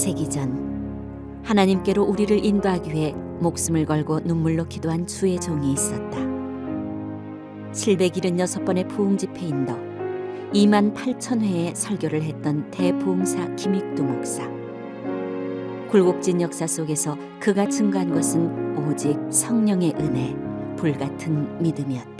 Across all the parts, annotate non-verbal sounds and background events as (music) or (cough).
창세기 전 하나님께로 우리를 인도하기 위해 목숨을 걸고 눈물로 기도한 주의 종이 있었다. 776번의 부흥 집회 인도 2만 8천 회의 설교를 했던 대부흥사 김익두 목사. 굴곡진 역사 속에서 그가 증거한 것은 오직 성령의 은혜, 불같은 믿음이었다.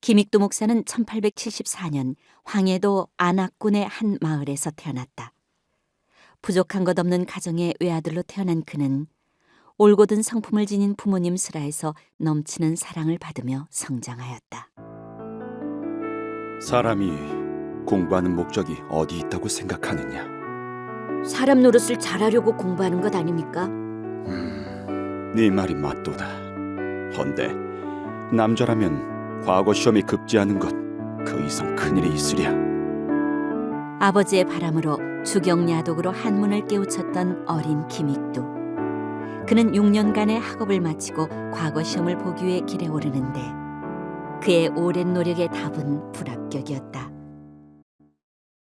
김익두 목사는 1874년 황해도 안악군의 한 마을에서 태어났다. 부족한 것 없는 가정의 외아들로 태어난 그는 올곧은 성품을 지닌 부모님 슬하에서 넘치는 사랑을 받으며 성장하였다. 사람이 공부하는 목적이 어디 있다고 생각하느냐? 사람 노릇을 잘하려고 공부하는 것 아닙니까? 음, 네 말이 맞도다. 헌데 남자라면 과거 시험이 급제하는 것 그 이상 큰일이 있으랴. 아버지의 바람으로 주경야독으로 한문을 깨우쳤던 어린 김익두. 그는 6년간의 학업을 마치고 과거 시험을 보기 위해 길에 오르는데 그의 오랜 노력의 답은 불합격이었다.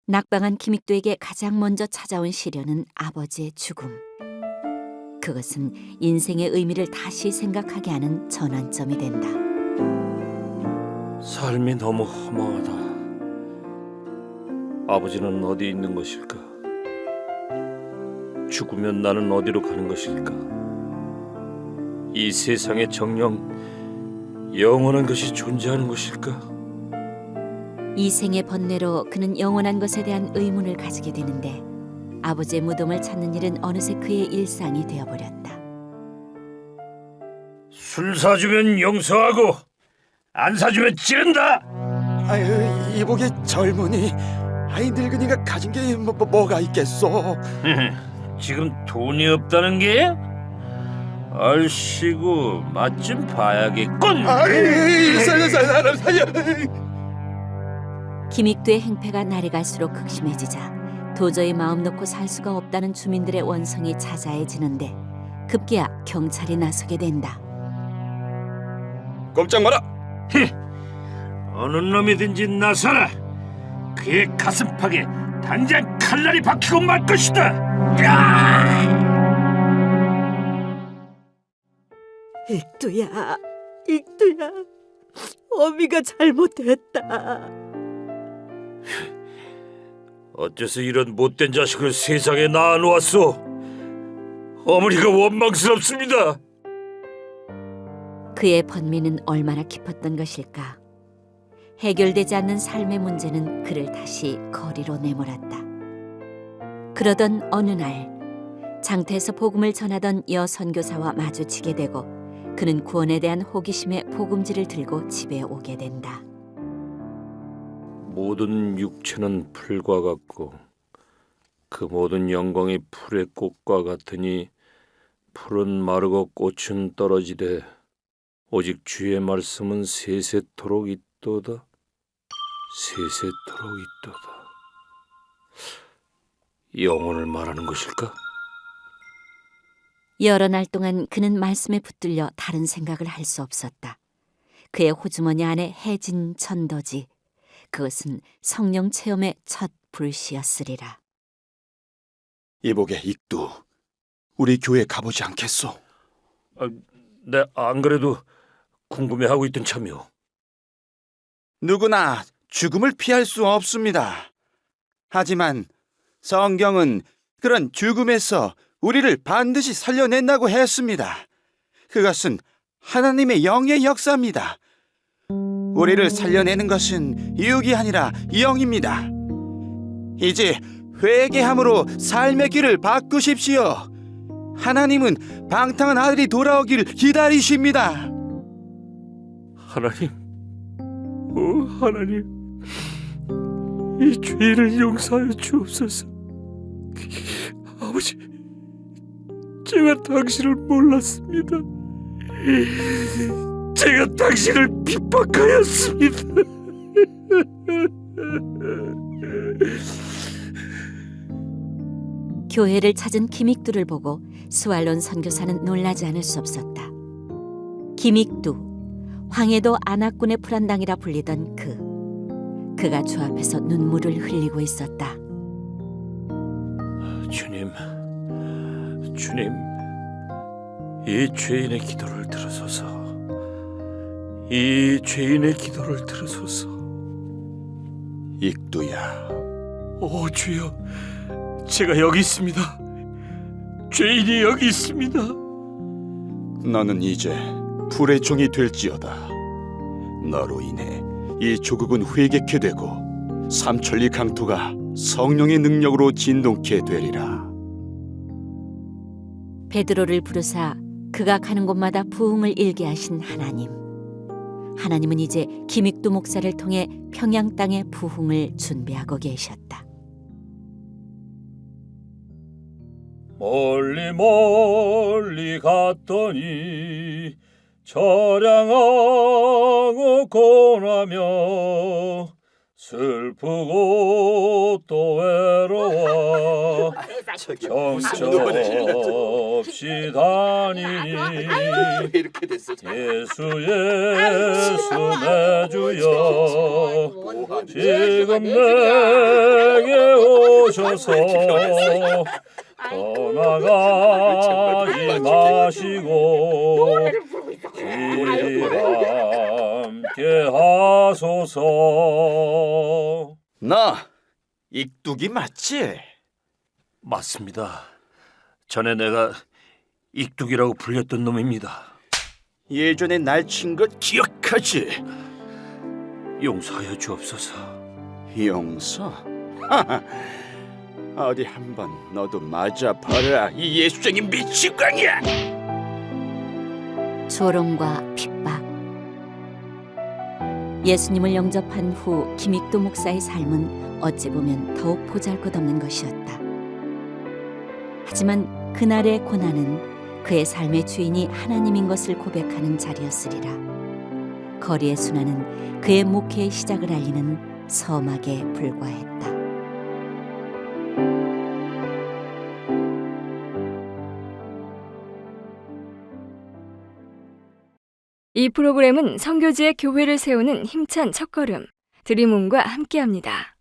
낙방한 김익두에게 가장 먼저 찾아온 시련은 아버지의 죽음. 그것은 인생의 의미를 다시 생각하게 하는 전환점이 된다. 삶이 너무 허망하다. 아버지는 어디 있는 것일까? 죽으면 나는 어디로 가는 것일까? 이 세상에 정령 영원한 것이 존재하는 것일까? 이 생의 번뇌로 그는 영원한 것에 대한 의문을 가지게 되는데 아버지의 무덤을 찾는 일은 어느새 그의 일상이 되어버렸다. 술 사주면 용서하고 안 사주면 찌른다. 아유 이복의 젊은이, 아이 늙은이가 가진 게 뭐, 뭐, 가 있겠소? (laughs) 지금 돈이 없다는 게? 얼씨구 맛 좀 봐야겠군. 아이 살려 살려 사람 살려. 김익두의 행패가 날이 갈수록 극심해지자 도저히 마음 놓고 살 수가 없다는 주민들의 원성이 자자해지는데 급기야 경찰이 나서게 된다. 꼼짝 마라. 어느 놈이든지 나서라. 그의 가슴팍에 당장 칼날이 박히고 말 것이다. 익두야, 익두야, 어미가 잘못했다. 어째서 이런 못된 자식을 세상에 낳아놓았소? 어머니가 원망스럽습니다. 그의 번민은 얼마나 깊었던 것일까. 해결되지 않는 삶의 문제는 그를 다시 거리로 내몰았다. 그러던 어느 날 장태에서 복음을 전하던 여 선교사와 마주치게 되고 그는 구원에 대한 호기심에 복음지를 들고 집에 오게 된다. 모든 육체는 풀과 같고 그 모든 영광이 풀의 꽃과 같으니 풀은 마르고 꽃은 떨어지되 오직 주의 말씀은 세세토록 있도다 세세토록 있도다 영혼을 말하는 것일까? 여러 날 동안 그는 말씀에 붙들려 다른 생각을 할 수 없었다. 그의 호주머니 안에 해진 천도지. 그것은 성령 체험의 첫 불씨였으리라. 이복의 익두, 우리 교회 가보지 않겠소? 내안 그래도 궁금해하고 있던 참이오 누구나 죽음을 피할 수 없습니다. 하지만 성경은 그런 죽음에서 우리를 반드시 살려낸다고 했습니다. 그것은 하나님의 영의 역사입니다. 우리를 살려내는 것은 육이 아니라 영입니다. 이제 회개함으로 삶의 길을 바꾸십시오. 하나님은 방탕한 아들이 돌아오길 기다리십니다. 하나님, 오 하나님, 이 죄를 용서하여 주옵소서. 아버지, 제가 당신을 몰랐습니다. 제가 당신을 핍박하였습니다. 교회를 찾은 김익두를 보고 스왈론 선교사는 놀라지 않을 수 없었다. 김익두, 황해도 안악군의 불안당이라 불리던 그. 그가 주 앞에서 눈물을 흘리고 있었다. 주님, 주님, 이 죄인의 기도를 들으소서. 이 죄인의 기도를 들으소서. 익두야, 오 주여, 제가 여기 있습니다. 죄인이 여기 있습니다. 너는 이제 불의 종이 될지어다. 너로 인해 이 조국은 회개케 되고 삼천리 강토가 성령의 능력으로 진동케 되리라. 베드로를 부르사 그가 가는 곳마다 부흥을 일게 하신 하나님. 하나님은 이제 김익두 목사를 통해 평양 땅의 부흥을 준비하고 계셨다. 멀리 멀리 갔더니 처량하고 고나며 슬프고 또 외로워 정처없이 다니니 이렇게 됐어? 예수 예수 내 주여 지금 내게 오셔서 떠나가지 마시고 함께 하소서 나 익두기 맞지? 맞습니다 전에 내가 익둑이라고 불렸던 놈입니다 예전에 날 친 것 기억하지? 용서하여 주옵소서 용서? (laughs) 어디 한번 너도 맞아 봐라 이 예수쟁이 미치광이야! 조롱과 핍박. 예수님을 영접한 후 김익도 목사의 삶은 어찌 보면 더욱 보잘것없는 것이었다. 하지만 그날의 고난은 그의 삶의 주인이 하나님인 것을 고백하는 자리였으리라. 거리의 순환은 그의 목회의 시작을 알리는 서막에 불과했다. 이 프로그램은 선교지의 교회를 세우는 힘찬 첫걸음 드림온과 함께합니다.